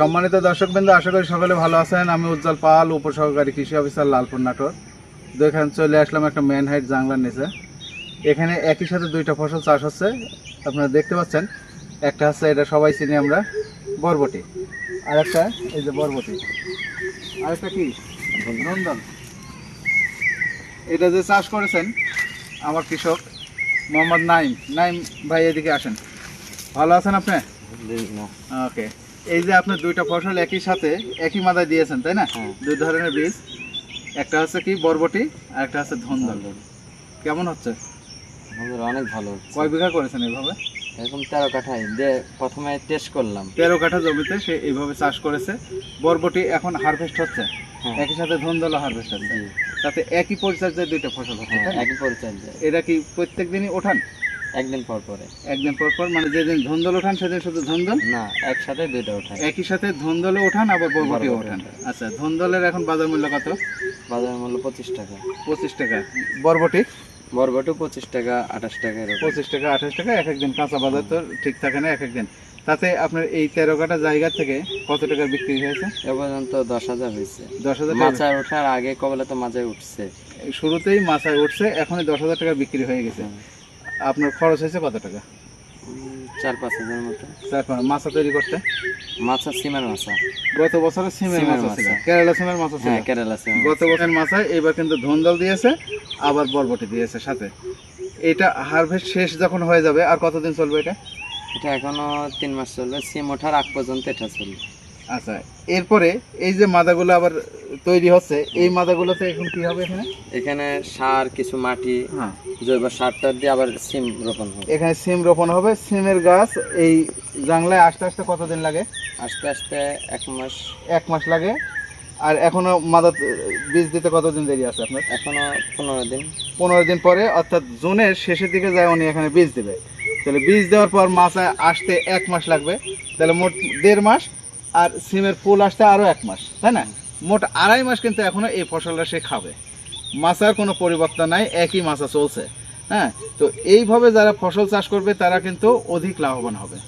সম্মানিত দর্শকবৃন্দ আশা করি সকলে ভালো আছেন। আমি উজ্জ্বল পাল উপসহকারী কৃষি অফিসার লালপুর নাটোর। তো এখানে চলে আসলাম একটা মেন হাইট জাংলার নিচে। এখানে একই সাথে দুইটা ফসল চাষ হচ্ছে। আপনারা দেখতে পাচ্ছেন একটা হচ্ছে এটা সবাই চিনি আমরা বরবটি। আর একটা এই যে বরবটি। আর একটা কি? নন্দন এটা যে চাষ করেছেন আমার কৃষক মোহাম্মদ নাইম। নাইম ভাই এদিকে আসেন। ভালো আছেন আপনি? ওকে। এই যে আপনার দুইটা ফসল একই সাথে একই মাদায় দিয়েছেন তাই না? হ্যাঁ। দুই ধরনের বীজ। একটা হচ্ছে কি বরবটি আর একটা হচ্ছে ধন্দল। কেমন হচ্ছে? অনেক ভালো কয় বিঘা করেছেন এইভাবে এরকম তেরো কাঠায় যে প্রথমে টেস্ট করলাম। তেরো কাঠা জমিতে সে এইভাবে চাষ করেছে। বরবটি এখন হারভেস্ট হচ্ছে। হ্যাঁ। একই সাথে ধন্দল হারভেস্ট হচ্ছে। তাতে একই পরিচর্যায় দুইটা ফসল হচ্ছে হ্যাঁ একই পরিচর্যা এটা কি প্রত্যেক দিনই ওঠান? একদিন পর পরে। একদিন পর পর মানে যেদিন ধন্দল ওঠান সেদিন শুধু ধন্দল? না একসাথে দুইটা ওঠায় একই সাথে ধন্দলে ওঠান আবার বরবটি বরবটি ওঠান। ওঠান। আচ্ছা ধন্দলের এখন বাজার মূল্য কত? বাজার মূল্য পঁচিশ টাকা। পঁচিশ টাকা। বরবটি? বরবটু পঁচিশ টাকা আঠাশ টাকা এরকম। পঁচিশ টাকা আঠাশ টাকা এক একদিন কাঁচা বাজার তো ঠিক থাকে না এক একদিন। তাতে আপনার এই তেরো কাটা জায়গা থেকে কত টাকা বিক্রি হয়েছে? এ পর্যন্ত দশ হাজার হয়েছে। দশ হাজার মাচার ওঠার আগে কবলে তো মাচায় উঠছে। শুরুতেই মাথায় উঠছে এখনই দশ হাজার টাকা বিক্রি হয়ে গেছে। আপনার খরচ হয়েছে কত টাকা? চার পাঁচ হাজার মতো। তারপর মাছা তৈরি করতে? মাছা সিমের মাছা। গত বছরের সিমের মাছা ছিল। কেরালা সিমের মাছা ছিল। হ্যাঁ কেরালা সিমের গত বছরের মাথায় এবার কিন্তু ধন্দল দিয়েছে আবার বরবটি দিয়েছে সাথে। এটা হারভেস্ট শেষ যখন হয়ে যাবে আর কতদিন চলবে এটা? এটা এখনও তিন মাস চলবে। সিম ওঠার আগ পর্যন্ত এটা চলবে। আচ্ছা এরপরে এই যে মাদাগুলো আবার তৈরি হচ্ছে এই মাদাগুলোতে এখন কি হবে এখানে? এখানে সার কিছু মাটি হ্যাঁ। জৈব সারটা দিয়ে আবার সিম রোপণ হবে। এখানে সিম রোপণ হবে সিমের গাছ এই জাংলায় আসতে আসতে কতদিন লাগে? আস্তে আস্তে এক মাস। এক মাস লাগে। আর এখনও মাদা বীজ দিতে কতদিন দেরি আছে আপনার? এখনও পনেরো দিন। পনেরো দিন পরে অর্থাৎ জুনের শেষের দিকে যায় উনি এখানে বীজ দেবে। তাহলে বীজ দেওয়ার পর মাছায় আসতে এক মাস লাগবে। তাহলে মোট দেড় মাস আর সিমের ফুল আসতে আরও এক মাস তাই না? মোট আড়াই মাস কিন্তু এখনও এই ফসলটা সে খাবে। মাছার কোনো পরিবর্তন নাই একই মাছা চলছে হ্যাঁ? তো এইভাবে যারা ফসল চাষ করবে তারা কিন্তু অধিক লাভবান হবে।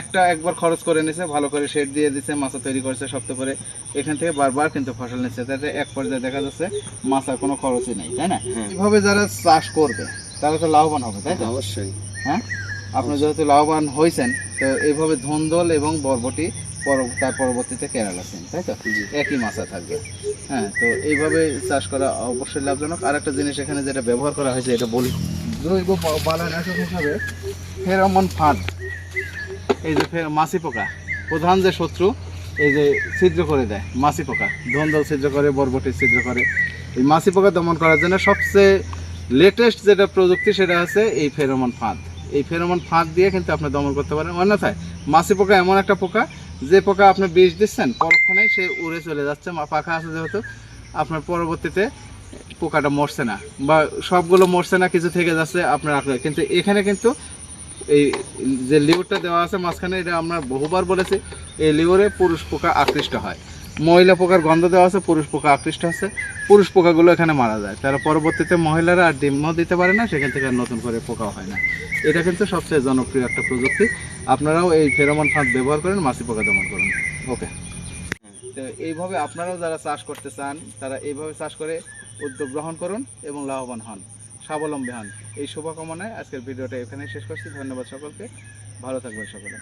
একটা একবার খরচ করে নিছে ভালো করে শেড দিয়ে দিছে মাছা তৈরি করেছে শক্ত করে এখান থেকে বারবার কিন্তু ফসল নিচ্ছে তাতে এক পর্যায়ে দেখা যাচ্ছে মাছার কোনো খরচই নেই তাই না? হ্যাঁ। এইভাবে যারা চাষ করবে তারা তো লাভবান হবে তাই তো? অবশ্যই। হ্যাঁ? আপনি যেহেতু লাভবান হয়েছেন তো এইভাবে ধন্দল এবং বরবটি পর- তার পরবর্তীতে কেরালা সিম তাই তো? একই মাছা থাকবে। হ্যাঁ তো এইভাবে চাষ করা অবশ্যই লাভজনক। আর একটা জিনিস এখানে যেটা ব্যবহার করা হয়েছে এটা বলি। জৈব বালানাশক হিসাবে ফেরোমন ফাঁদ এই যে ফের মাছি পোকা প্রধান যে শত্রু এই যে ছিদ্র করে দেয় মাছি পোকা ধন্দল ছিদ্র করে বরবটি ছিদ্র করে। এই মাছি পোকা দমন করার জন্য সবচেয়ে লেটেস্ট যেটা প্রযুক্তি সেটা আছে এই ফেরোমন ফাঁদ। এই ফেরোমন ফাঁদ দিয়ে কিন্তু আপনি দমন করতে পারেন। অন্যথায় মাছি পোকা এমন একটা পোকা, যে পোকা আপনি বিষ দিচ্ছেন, পরক্ষণেই সে উড়ে চলে যাচ্ছে পাখা আছে যেহেতু, আপনার পরবর্তীতে পোকাটা মরছে না, বা সবগুলো মরছে না, কিছু থেকে যাচ্ছে আপনার আঁকড়ে কিন্তু এখানে কিন্তু এই যে লিওরটা দেওয়া আছে মাঝখানে, এটা আমরা বহুবার বলেছি, এই লিওরে পুরুষ পোকা আকৃষ্ট হয়। মহিলা পোকার গন্ধ দেওয়া আছে, পুরুষ পোকা আকৃষ্ট আছে। পুরুষ পোকাগুলো এখানে মারা যায়। তারা পরবর্তীতে মহিলারা আর ডিমও দিতে পারে না, সেখান থেকে নতুন করে পোকাও হয় না। এটা কিন্তু সবচেয়ে জনপ্রিয় একটা প্রযুক্তি। আপনারাও এই ফেরোমন ফাঁদ ব্যবহার করেন, মাছি পোকা দমন করুন। ওকে। তো এইভাবে আপনারাও যারা চাষ করতে চান, তারা এইভাবে চাষ করে উদ্যোগ গ্রহণ করুন এবং লাভবান হন, স্বাবলম্বী হন। এই শুভকামনায় আজকের ভিডিওটা এখানে শেষ করছি। ধন্যবাদ সকলকে। ভালো থাকবেন সকলে।